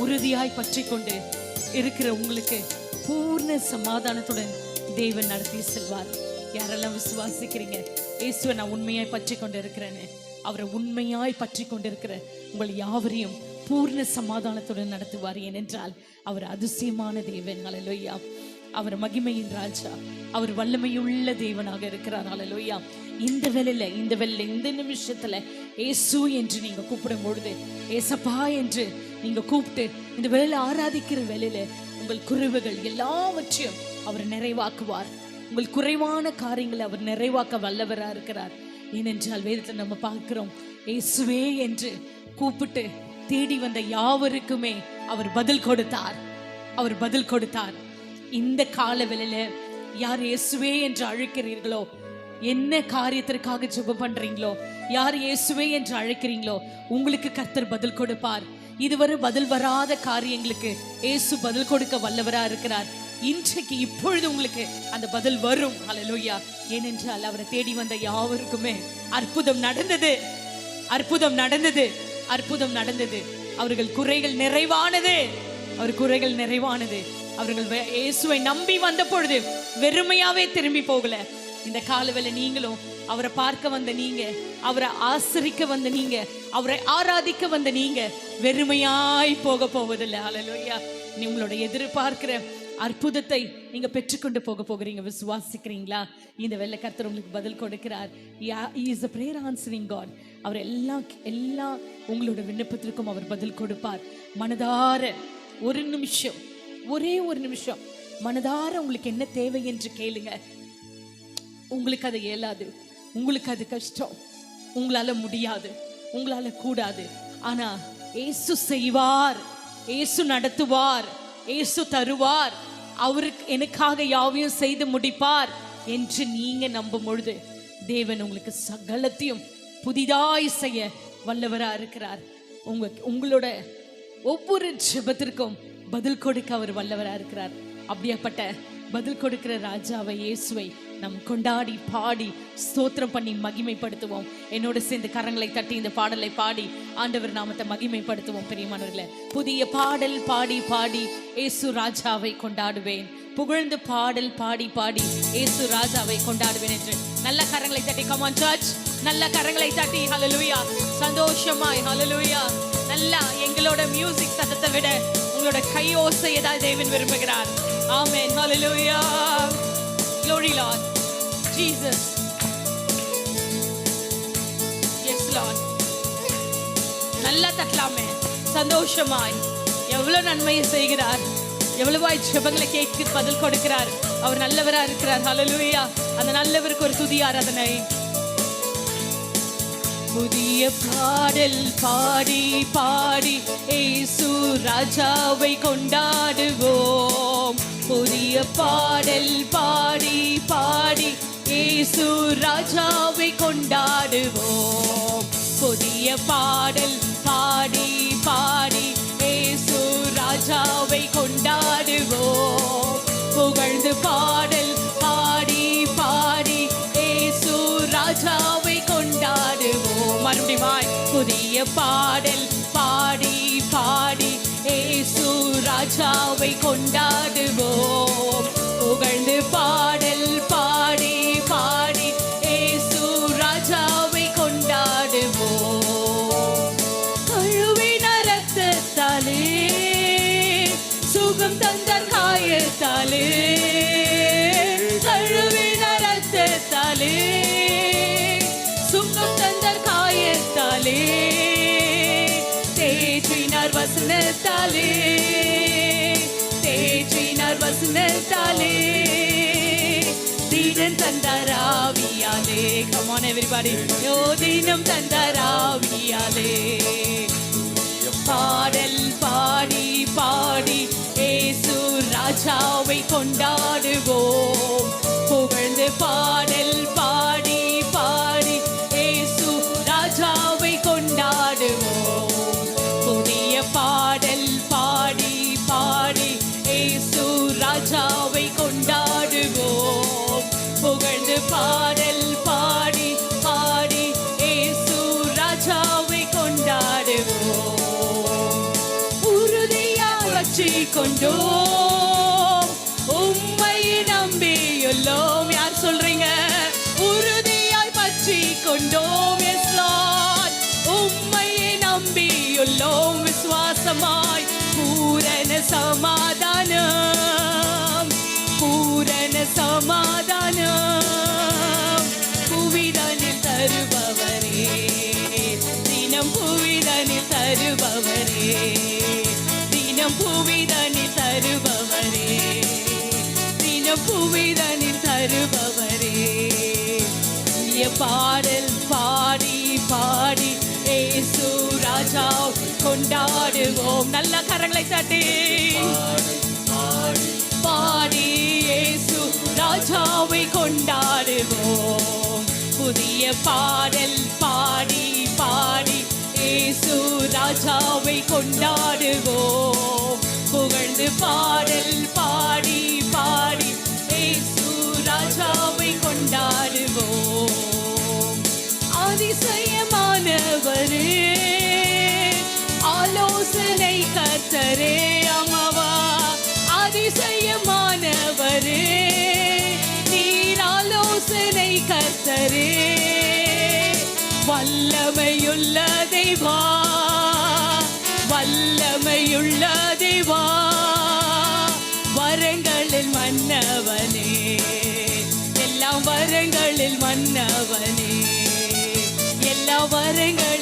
உறுதியாய் பற்றி கொண்டு இருக்கிற உங்களுக்கு பூர்ண சமாதானத்துடன் தேவன் நடத்தி செல்வார். யாரெல்லாம் விசுவாசிக்கிறீங்க? இயேசுவை நான் உண்மையாய் பற்றி கொண்டு இருக்கிறேன்னு அவரை உண்மையாய் பற்றி கொண்டிருக்கிற உங்கள் யாவரையும் பூர்ண சமாதானத்துடன் நடத்துவார். ஏனென்றால் அவர் அதிசயமான தேவன். ஹalleluya அவர் மகிமையின் ராஜா. அவர் வல்லமையுள்ள தேவனாக இருக்கிறார். அலலோயா இந்த வேலையில இந்த வேலையில இந்த நிமிஷத்துல ஏசு என்று நீங்க கூப்பிடும் பொழுது ஏசப்பா என்று நீங்க கூப்பிட்டு இந்த வேலையில ஆராதிக்கிற வேலையில உங்கள் குறைவுகள் எல்லாவற்றையும் அவர் நிறைவாக்குவார். உங்கள் குறைவான காரியங்களை அவர் நிறைவாக்க வல்லவராக இருக்கிறார். ஏனென்றால் வேதத்தை நம்ம பார்க்கிறோம் ஏசுவே என்று கூப்பிட்டு தேடி வந்த யாவருக்குமே அவர் பதில் கொடுத்தார். அவர் பதில் கொடுத்தார். இந்த கால வேலையில யார் இயேசுவே என்று அழைக்கிறீர்களோ என்ன காரியத்திற்காக ஜெபம் பண்றீங்களோ யார் இயேசுவே என்று அழைக்கிறீங்களோ உங்களுக்கு கர்த்தர் பதில் கொடுப்பார். இதுவரை பதில் வராத காரியங்களுக்கு இயேசு பதில் கொடுக்க வல்லவரா இருக்கிறார். இன்றைக்கு இப்பொழுது உங்களுக்கு அந்த பதில் வரும். அலலோயா ஏனென்றால் அவரை தேடி வந்த யாவருக்குமே அற்புதம் நடந்தது. அற்புதம் நடந்தது. அற்புதம் நடந்தது. அவர்கள் குறைகள் நிறைவானது. அவர் குறைகள் நிறைவானது. அவர்கள் இயேசுவை நம்பி வந்த பொழுது வெறுமையாவே திரும்பி போகல. இந்த காலவேளை நீங்களும் அவரை பார்க்க வந்த நீங்க அவரை ஆசிரிக்க வந்த நீங்க அவரை ஆராதிக்க வந்த நீங்க வெறுமையாய் போக போவதில்லை. அலலோயா நீ உங்களோட எதிர்பார்க்கிற அற்புதத்தை நீங்க பெற்றுக்கொண்டு போக போகிறீங்க. விசுவாசிக்கிறீங்களா? இந்த வெள்ளை கர்த்தர் உங்களுக்கு பதில் கொடுக்கிறார். Is a prayer answering God அவர் எல்லா எல்லா உங்களோட விண்ணப்பத்திற்கும் அவர் பதில் கொடுப்பார். மனதார ஒரு நிமிஷம் ஒரே ஒரு நிமிஷம். மனதார உங்களுக்கு என்ன தேவை என்று கேளுங்க. உங்களுக்கு அது இயலாது. உங்களுக்கு அது கஷ்டம். உங்களால முடியாது. உங்களால கூடாது. ஆனா ஏசு செய்வார். ஏசு நடத்துவார். ஏசு தருவார். அவருக்கு எனக்காக யாவையும் செய்து முடிப்பார் என்று நீங்க நம்பும் பொழுது தேவன் உங்களுக்கு சகலத்தையும் புதிதாய் செய்ய வல்லவராக இருக்கிறார். உங்க உங்களோட ஒவ்வொரு ஜெபத்திற்கும் பதில் கொடுக்க அவர் வல்லவரா இருக்கிறார். அப்படியாப்பட்ட பதில் கொடுக்கிற ராஜாவை இயேசுவை நம் கொண்டாடி பாடி ஸ்தோத்திரம் பண்ணி மகிமைப்படுத்துவோம். என்னோட சேர்ந்து கரங்களை தட்டி இந்த பாடலை பாடி ஆண்டவர் நாமத்தை மகிமைப்படுத்துவோம். பெரியமானவர்களே புதிய பாடல் பாடி பாடி இயேசு ராஜாவை கொண்டாடுவேன். புகழ்ந்து பாடல் பாடி பாடி இயேசு ராஜாவை கொண்டாடுவேன் என்று நல்ல கரங்களை தட்டி கமான் சர்ச் நல்ல கரங்களை தட்டி ஹலலுயா சந்தோஷமாய் ஹலலுயா நல்லா எங்களோட மியூசிக் சத்தத்தை விட உங்களோட கையோசை ஏதாவது தேவன் விரும்புகிறார்? ஆமென். ஹalleluya glory lord. Jesus. Yes lord. நல்லா தட்டலாமே. சந்தோஷமாய். எவ்வளவு நன்மையை செய்கிறார். எவ்வளவாய் ஜெபங்களை கேட்க பதில் கொடுக்கிறார். அவர் நல்லவரா இருக்கிறார். ஹalleluya அந்த நல்லவருக்கு ஒரு துதி ஆராதனை. புதிய பாடல் பாடி பாடி ஏசு ராஜாவை கொண்டாடுவோம். புதிய பாடல் பாடி பாடி ஏசு ராஜாவை கொண்டாடுவோம். புதிய பாடல் பாடி பாடி ஏசு ராஜாவை கொண்டாடுவோம். புகழ்ந்து பாடல் புதிய பாடல் பாடி பாடி ஏசு ராஜாவை கொண்டாடுவோம். புகழ்ந்து பாடல் வசனத்தாலே தேற்றினார் வசனத்தாலே தீனன் தந்தார் ஆவியாலே. கமான் எவ்ரிபாடி யோ தீனம் தந்தார் பாடல் பாடி பாடி ஏசு ராஜாவை கொண்டாடுவோம். புகழ்ந்து பாடி நம்பியுள்ளோம் விசுவாசமாய் பூரண சமாதானம் பூரண சமாதானம் புவிதனில் தருபவரே தினம் புவிதனில் தருபவரே தினம் புவிதனில் தருபவரே தினம் புவிதனில் தருபவரே பாடல் பாடி பாடி ராஜா கொண்டாடுவோம். நல்ல கரங்களை தட்டி. பாடி இயேசு ராஜாவை கொண்டாடுவோம். புதிய பாடல் பாடி பாடி இயேசு ராஜாவை கொண்டாடுவோம். புகழ்ந்து பாடல் பாடி பாடி இயேசு ராஜாவை கொண்டாடுவோம். அதிசயமானவரே. ஆலோசனை கத்தரே அமவா அதிசயமானவரே. நீர் ஆலோசனை கத்தரே வல்லமையுள்ள தெய்வா வல்லமையுள்ள தெய்வா வரங்களில் மன்னவனே. எல்லாம் வரங்களில் மன்னவனே. எல்லா வரங்களில்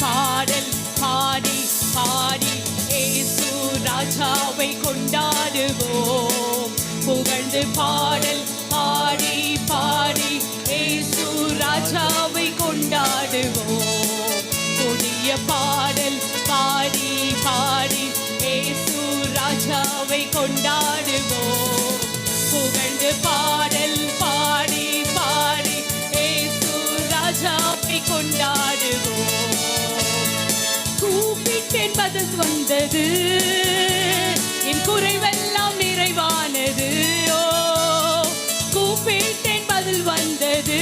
பாடல் பாடி பாடி ஏசு ராஜாவை கொண்டாடுவோம். புகழ்ந்து பாடல் பாடி பாடி ஏசு ராஜாவை கொண்டாடுவோம். புதிய பாடல் பாடி பாடி ஏசு ராஜாவை கொண்டாடுவோம். புகழ்ந்து பாடல் பாடி பதில் வந்தது. என் குறைவெல்லாம் நிறைவானது. ஓ கூப்பிட்டேன் பதில் வந்தது.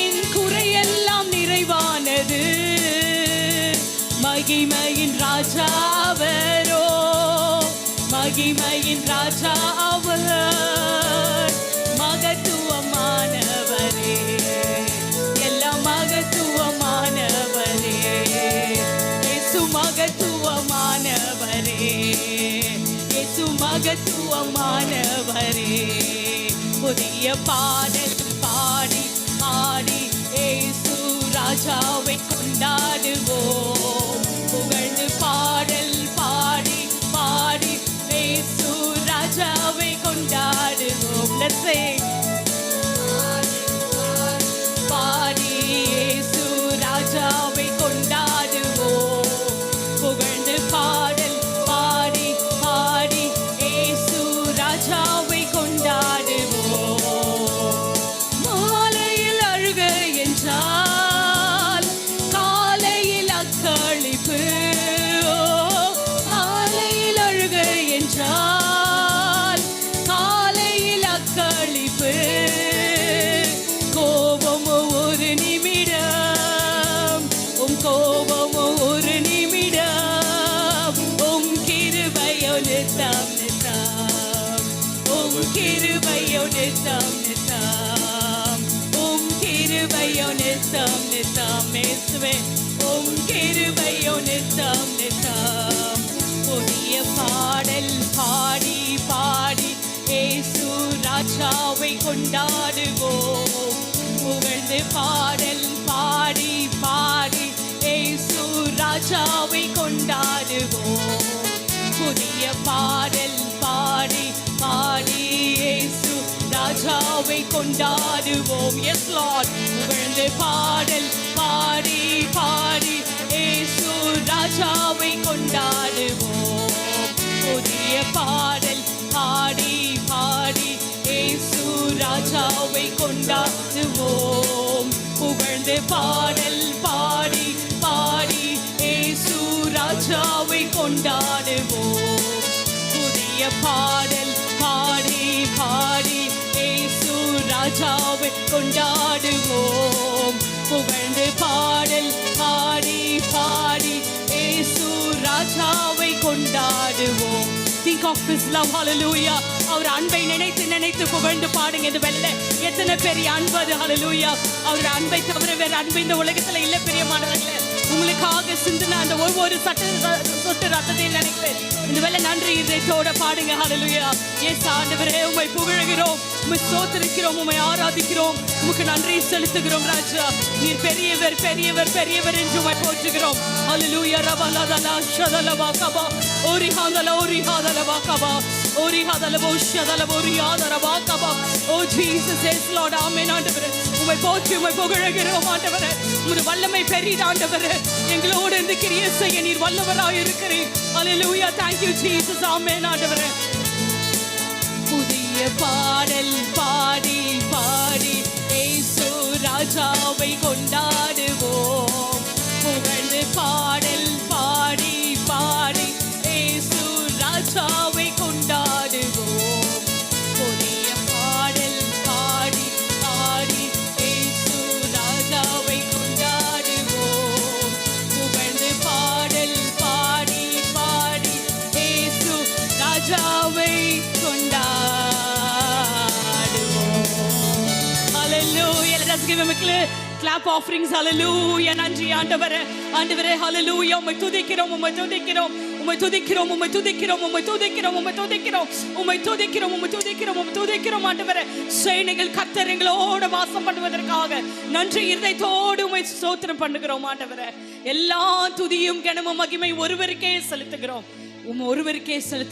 என் குறையெல்லாம் நிறைவானது. மகிமையின் ராஜாவரோ மகிமையின் ராஜாவர் மகத்துவமானவரே புதிய பாடல் பாடி ஆடி ஏசு ராஜாவை கொண்டாடுவோம் புகழ்ந்து பாடல் பாடி பாடி ஏசு ராஜாவை கொண்டாடுவோம் Let's sing. உம் கிருபையோ நித்தம் நித்தம் உம் கிருபையோ நித்தம் நித்தம் இயேசுவே உம் கிருபையோ நித்தம் நித்தம் புதிய பாடல் பாடி பாடி இயேசு ராஜாவை கொண்டாடுவோம் புகழ்ந்து பாடல் பாடி ராஜாவை கொண்டாடுவோம். எஸ் லார்ட் புகழ்ந்து பாடல் பாடி பாடி இயேசு ராஜாவை கொண்டாடுவோம். புதிய பாடல் பாடி பாடி இயேசு ராஜாவை கொண்டாடுவோம். புகழ்ந்து பாடல் பாடி பாடி இயேசு ராஜாவை கொண்டாடுவோம். கொண்டாடுவோம். புகழ்ந்து பாடல் பாடி பாடி ஏசு ராஜாவை கொண்டாடுவோம். திங்க் ஆஃப் இஸ்லாம் love அவர் அன்பை நினைத்து நினைத்து புகழ்ந்து பாடுங்க. இந்த வெள்ள எத்தனை பெரிய அன்பு அது hallelujah. அவர் அன்பை தவிர வேற அன்பு இந்த உலகத்துல இல்ல பெரியமானவர்களே. உங்களுக்காக சிந்தின அந்த ஒவ்வொரு சட்ட சொட்டு ரத்தத்தை நினைத்து இந்த வேலை நன்றி இதயத்தோட பாடுங்க. ஹalleluya எஸ் ஆண்டவரே உம்மை புகழுகிறோம். உம்மை சோத்திருக்கிறோம் உமை ஆராதிக்கிறோம். உமக்கு நன்றி செலுத்துகிறோம் ராஜா. நீர் பெரியவர் பெரியவர் பெரியவர் என்று உம்மை போற்றுகிறோம். ஹalleluya ரவலதலா ஷதலவா கபா ஓரி ஹாதல ஓரி ஹாதலவா கபா ஓரி ஹாதல போஷதல ஓரி ஹாதல கபா oh Jesus yes Lord. Amen ஆண்டவரே. உம்மை போற்றி உம்மை புகழுகிறோம் ஆண்டவரே. உமது வல்லமை பெரியதாண்டவர் எங்களோடு இருந்து கிரிய செய்ய நீர் வல்லவராக இருக்கிறேன் ஹalleluya thank you jesus. ஆமென் ஆண்டவரே. புதிய பாடல் பாடி பாடி ஏசு ராஜாவை கொண்டாடுவோம். புகழ்ந்து பாடல் பாடி பாடி ஏசு ராஜாவை cla- clap offerings. Hallelujah. நன்றி ஆண்டவரே ஆண்டவரே ஹalleluya உம்மை துதிக்கிறோம் உம்மை துதிக்கிறோம் உம்மை துதிக்கிறோம் உம்மை துதிக்கிறோம் உம்மை துதிக்கிறோம் உம்மை துதிக்கிறோம் உம்மை துதிக்கிறோம் உம்மை துதிக்கிறோம் உம்மை துதிக்கிறோம் ஆண்டவரே சேனைகள் கர்த்தர் எங்களோடு வாசம் பண்ணுவதற்காக நன்றி இருதயத்தோடு உம்மை ஸ்தோத்திரம் பண்ணுகிறோம் ஆண்டவரே எல்லா துதியும் கனமும் மகிமை ஒருவருக்கே செலுத்துகிறோம் உம் ஒருவருக்கே செலுத்து